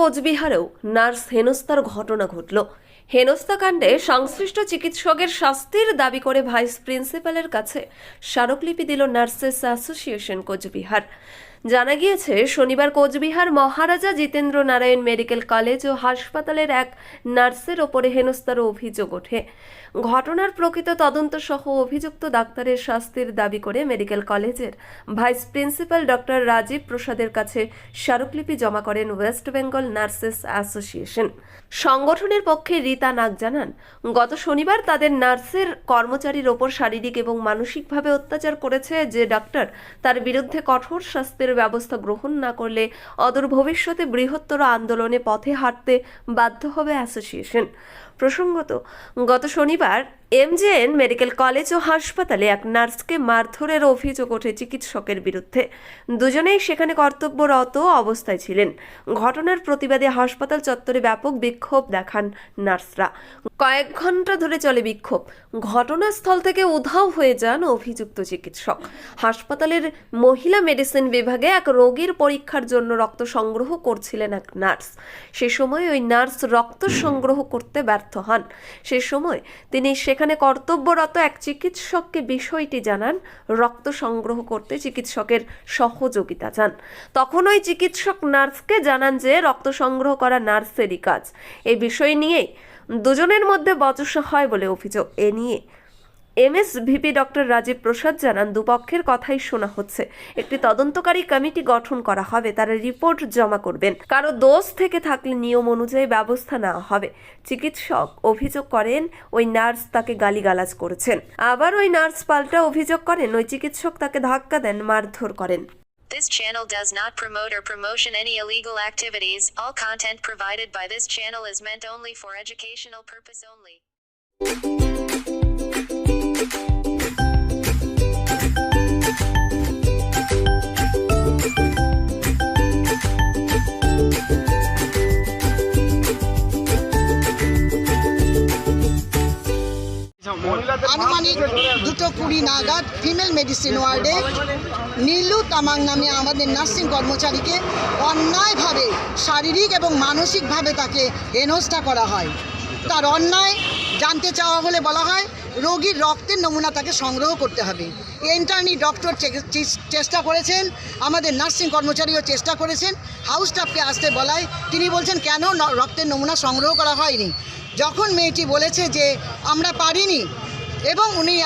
কোচবিহারেও nurse হেনস্তার ঘটনা ঘটল। হেনস্থাকাণ্ডে সংশ্লিষ্ট চিকিৎসকের শাস্তির দাবি করে ভাইস প্রিন্সিপালের কাছে স্মারকলিপি দিল নার্সেস অ্যাসোসিয়েশন কোচবিহার। জানা গিয়েছে, শনিবার কোচবিহার মহারাজা জিতেন্দ্র নারায়ণ মেডিকেল কলেজ ও হাসপাতালের এক নার্সের ওপরে হেনস্থার অভিযোগ ওঠে। ঘটনার প্রকৃত তদন্ত সহ অভিযুক্ত ডাক্তারের শাস্তির দাবি করে মেডিকেল কলেজের ভাইস প্রিন্সিপাল ডক্টর রাজীব প্রসাদের কাছে স্মারকলিপি জমা করেন ওয়েস্ট বেঙ্গল নার্সেস অ্যাসোসিয়েশন। সংগঠনের পক্ষে রীতা নাগ জানান, গত শনিবার তাদের নার্সের কর্মচারীর ওপর শারীরিক এবং মানসিকভাবে অত্যাচার করেছে যে ডাক্তার তার বিরুদ্ধে কঠোর শাস্তির ব্যবস্থা গ্রহণ না করলে অদূর ভবিষ্যতে বৃহত্তর আন্দোলনে পথে হাঁটতে বাধ্য হবে অ্যাসোসিয়েশন। প্রসঙ্গত, গত শনিবার এমজেএন মেডিকেল কলেজ ও হাসপাতালে এক নার্সকে মারধরের অভিযোগ ওঠে চিকিৎসকের বিরুদ্ধে। দুজনেই সেখানে কর্তব্যরত অবস্থায় ছিলেন। ঘটনার প্রতিবাদে হাসপাতাল চত্বরে ব্যাপক বিক্ষোভ দেখান নার্সরা। কয়েক ঘণ্টা ধরে চলে বিক্ষোভ। ঘটনাস্থল থেকে উধাও হয়ে যান অভিযুক্ত চিকিৎসক। হাসপাতালের মহিলা মেডিসিন বিভাগে এক রোগীর পরীক্ষার জন্য রক্ত সংগ্রহ করছিলেন এক নার্স। সে সময় ওই নার্স রক্ত সংগ্রহ করতে ব্যর্থ হন। সে সময় তিনি সেখানে কর্তব্যরত এক চিকিৎসককে বিষয়টি জানান, রক্ত সংগ্রহ করতে চিকিৎসকের সহযোগিতা চান। তখন ওই চিকিৎসক নার্সকে জানান যে, রক্ত সংগ্রহ করা নার্সেরই কাজ। এই বিষয় নিয়েই দুজনের মধ্যে বচসা হয় বলে অভিযোগ। এ নিয়ে MS VP doctor Rajib Prasad জানান, দুপক্ষের কথাই শোনা হচ্ছে। একটি তদন্তকারী কমিটি গঠন করা হবে, তারা রিপোর্ট জমা করবেন। কারও দোষ থেকে থাকলে নিয়ম অনুযায়ী ব্যবস্থা নেওয়া হবে। চিকিৎসক অভিযোগ করেন, ওই নার্স তাকে গালিগালাজ করেছেন। আবার ওই নার্স পাল্টা অভিযোগ করেন, ওই চিকিৎসক তাকে ধাক্কা দেন, মারধর করেন। This channel does not promote or promotion any illegal activities. All content provided by this channel is meant only for educational purpose only. আনুমানিক দুটো কুড়ি নাগাদ ফিমেল মেডিসিন ওয়ার্ডে নীলু তামাং নামে আমাদের নার্সিং কর্মচারীকে অন্যায়ভাবে শারীরিক এবং মানসিকভাবে তাকে হেনস্থা করা হয়। তার অন্যায় জানতে চাওয়া হলে বলা হয় রোগীর রক্তের নমুনা তাকে সংগ্রহ করতে হবে। ইন্টার্নি ডক্টর চেষ্টা করেছেন, আমাদের নার্সিং কর্মচারীও চেষ্টা করেছেন হাউস স্টাফকে আসতে বলায়। তিনি বলছেন, কেন রক্তের নমুনা সংগ্রহ করা হয়নি? যখন মেয়েটি বলেছে যে, আমরা পারিনি। এবং উনি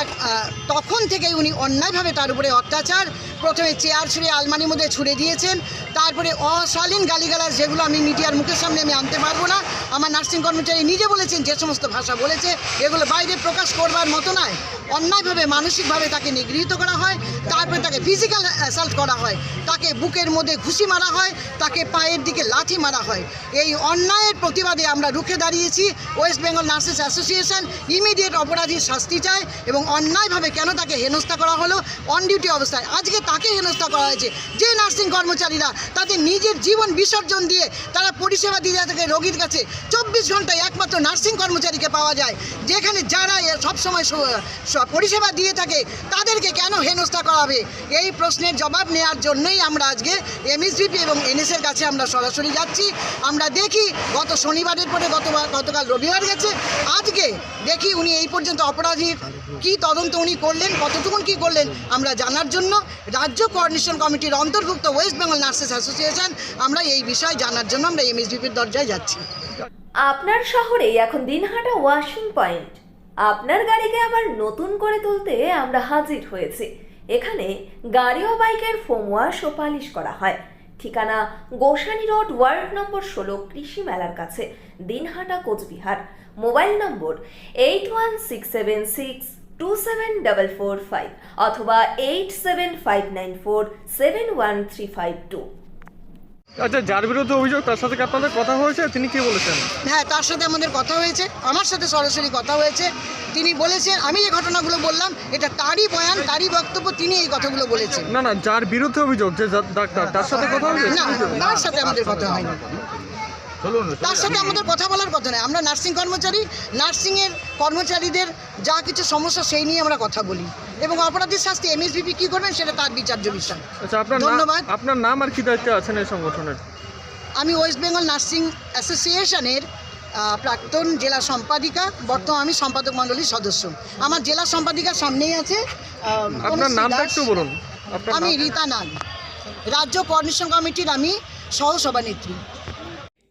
তখন থেকেই উনি অন্যায়ভাবে তার উপরে অত্যাচার প্রথমে চেয়ার ছুঁড়ে আলমারির মধ্যে ছুঁড়ে দিয়েছেন। তারপরে অশালীন গালিগালাজ যেগুলো আমি মিডিয়ার মুখের সামনে আমি আনতে পারব না। আমার নার্সিং কর্মচারী নিজে বলেছেন যে সমস্ত ভাষা বলেছে, এগুলো বাইরে প্রকাশ করবার মতো নয়। অন্যায়ভাবে, মানসিকভাবে তাকে নিগৃহীত করা হয়, তারপরে তাকে ফিজিক্যাল অ্যাসাল্ট করা হয়। তাকে বুকের মধ্যে ঘুষি মারা হয়, তাকে পায়ের দিকে লাঠি মারা হয়। এই অন্যায়ের প্রতিবাদে আমরা রুখে দাঁড়িয়েছি। West Bengal nurses association immediate অপরাধীর শাস্তি চায় এবং অন্যায়ভাবে কেন তাকে হেনস্থা করা হলো, অন ডিউটি অবস্থায়। আজকে তাকে হেনস্থা করা হয়েছে। যে নার্সিং কর্মচারীরা তাদের নিজের জীবন বিসর্জন দিয়ে তারা পরিষেবা দিয়ে থাকে রোগীর কাছে চব্বিশ ঘন্টায় একমাত্র নার্সিং কর্মচারীকে পাওয়া যায়, যেখানে যারা সবসময় পরিষেবা দিয়ে থাকে, তাদেরকে কেন হেনস্থা করা হবে? এই প্রশ্নের জবাব নেওয়ার জন্যই আমরা আজকে এমএসভিপি এবং এনএসের কাছে আমরা সরাসরি যাচ্ছি। আমরা দেখি গত শনিবারের পরে গত গতকাল রবিবার গেছে, আজকে দেখি উনি এই পর্যন্ত অপরাধীর কি তদন্ত উনি করলেন, কতটুকুন কি করলেন, আমরা জানার জন্য রাজ্য কোঅর্ডিনেশন কমিটির অন্তর্ভুক্ত ওয়েস্ট বেঙ্গল নার্সেস অ্যাসোসিয়েশন, আমরা এই বিষয়ে জানার জন্য আমরা এমএসভিপির দরজায় যাচ্ছি। আপনার শহরেই এখন দিনহাটা ওয়াশিং পয়েন্ট। আপনার গাড়িকে আবার নতুন করে তুলতে আমরা হাজির হয়েছি। এখানে গাড়ি ও বাইকের ফোম ওয়াশ ও পালিশ করা হয়। ঠিকানা গোসানি রোড, ওয়ার্ড নম্বর ষোলো, কৃষি মেলার কাছে, Dinhata Cooch Behar. Mobile number eight one six seven six two seven double four five অথবা eight seven five nine four seven one three five two আচ্ছা যার বিরুদ্ধে অভিযোগ তার সাথে কি আপনাদের কথা হয়েছে? তিনি কি বলেছেন? হ্যাঁ তার সাথে আমাদের কথা হয়েছে আমার সাথে সরাসরি কথা হয়েছে। তিনি বলেছেন আমি যে ঘটনাগুলো বললাম এটা তারই বয়ান তারই বক্তব্য তিনি এই কথাগুলো বলেছেন। না না যার বিরুদ্ধে অভিযোগ যে ডাক্তার তার সাথে কথা হয়েছে? না তার সাথে আমাদের কথা হয়নি। তার সাথে আমাদের কথা বলার কথা নয় আমরা নার্সিং কর্মচারী নার্সিংয়ের কর্মচারীদের যা কিছু সমস্যা সেই নিয়ে আমরা কথা বলি। এবং অপরাধীর শাস্তি এমএসভিপি কী করবেন সেটা তার বিচার্য বিষয় আচ্ছা ধন্যবাদ। আপনার নাম আর কি দায়িত্বে আছেন এই সংগঠনের? আমি ওয়েস্ট বেঙ্গল নার্সিং অ্যাসোসিয়েশনের প্রাক্তন জেলা সম্পাদিকা বর্তমান আমি সম্পাদক মণ্ডলীর সদস্য। আমার জেলা সম্পাদিকার সামনেই আছে আপনার নামটা একটু বলুন। আমি রীতা নাগ। রাজ্য কোঅর্ডিনেশন কমিটির আমি সহসভানেত্রী।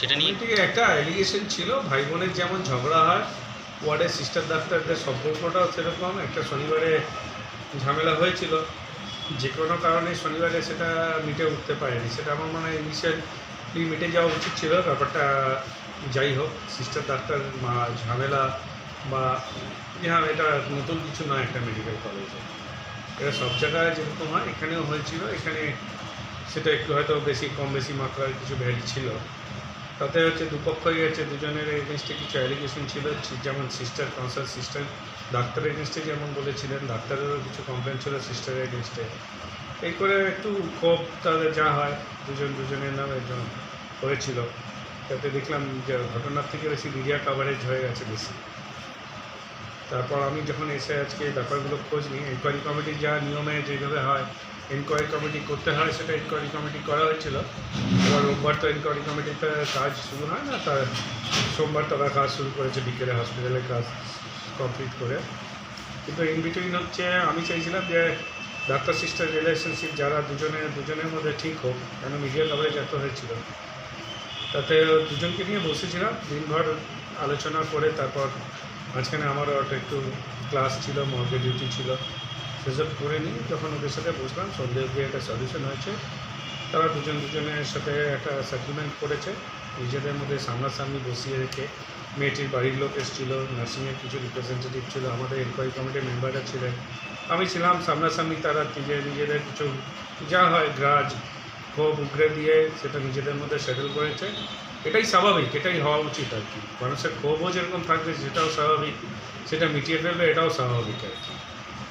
সেটা নিয়ে? একটা অ্যালিগেশন ছিল ভাই বোনের যেমন ঝগড়া হয়, ওয়ার্ডের সিস্টার ডাক্তারদের সম্পর্কটাও সেরকম, একটা শনিবারে ঝামেলা হয়েছিল। যে কোনো কারণে শনিবারে সেটা মিটে উঠতে পারেনি। সেটা আমার মনে হয় ইনিশিয়ালি মিটে যাওয়া উচিত ছিল, ব্যাপারটা যাই হোক সিস্টার ডাক্তার মা ঝামেলা বা হ্যাঁ এটা নতুন কিছু নয় একটা মেডিকেল কলেজে এটা সব জায়গায় যেরকম হয়, এখানেও হয়েছিল। এখানে সেটা একটু হয়তো বেশি, কম বেশি মাত্রায় কিছু ভ্যালি ছিল। তাতে হচ্ছে দুপক্ষই হচ্ছে দুজনের এগেনস্টে কিছু অ্যালিগেশন ছিল যেমন সিস্টার কনসার্ট সিস্টার ডাক্তারের এগেনস্টে যেমন বলেছিলেন ডাক্তারেরও কিছু কমপ্লেন ছিল সিস্টারের এগেনস্টে এই করে একটু ক্ষোভ তাদের যা হয়, দুজন দুজনের নামে একজন হয়েছিল। তাতে দেখলাম যে ঘটনার থেকে বেশি মিডিয়া কাভারেজ হয়ে গেছে বেশি। তারপর আমি যখন এসে আজকে ব্যাপারগুলো খোঁজ নিই এনকোয়ারি কমিটি যা নিয়মে যেভাবে হয় এনকোয়ারি কমিটি করতে হয়, সেটা এনকোয়ারি কমিটি করা হয়েছিল। এবার রোববার তো এনকোয়ারি কমিটিতে কাজ শুরু হয় না তার সোমবার তারা কাজ শুরু করেছে, বিকেলে হসপিটালে কাজ কমপ্লিট করে। কিন্তু ইন বিটুইন হচ্ছে, আমি চাইছিলাম যে ডাক্তার সিস্টার রিলেশনশিপ যারা দুজনে, দুজনের মধ্যে ঠিক হোক, কেন মিডিয়া কভারেজ এত হয়েছিল? তাতে দুজনকে নিয়ে বসেছিলাম, দিনভর আলোচনা করে তারপর মাঝখানে আমারও একটা ক্লাস ছিল মর্গে ডিউটি ছিল। সেসব করে নিই। যখন ওদের সাথে বসলাম সন্ধ্যে অব্দি একটা সলিউশন হয়েছে। তারা দুজন দুজনের সাথে একটা সেটেলমেন্ট করেছে। নিজেদের মধ্যে সামনাসামনি বসিয়ে রেখে মেয়েটির বাড়ির লোক এসেছিল নার্সিংয়ের কিছু রিপ্রেজেন্টেটিভ ছিল, আমাদের এনকোয়ারি কমিটির মেম্বাররা ছিলেন। আমি ছিলাম, সামনাসামনি তারা নিজের নিজেদের কিছু, যা হয় গ্রাজ, ক্ষোভ উগরে দিয়ে সেটা নিজেদের মধ্যে সেটেল করেছে। এটাই স্বাভাবিক, এটাই হওয়া উচিত আর কি। মানুষের ক্ষোভও যেরকম থাকবে, সেটাও স্বাভাবিক। সেটা মিটিয়ে ফেলবে, এটাও স্বাভাবিক আর কি।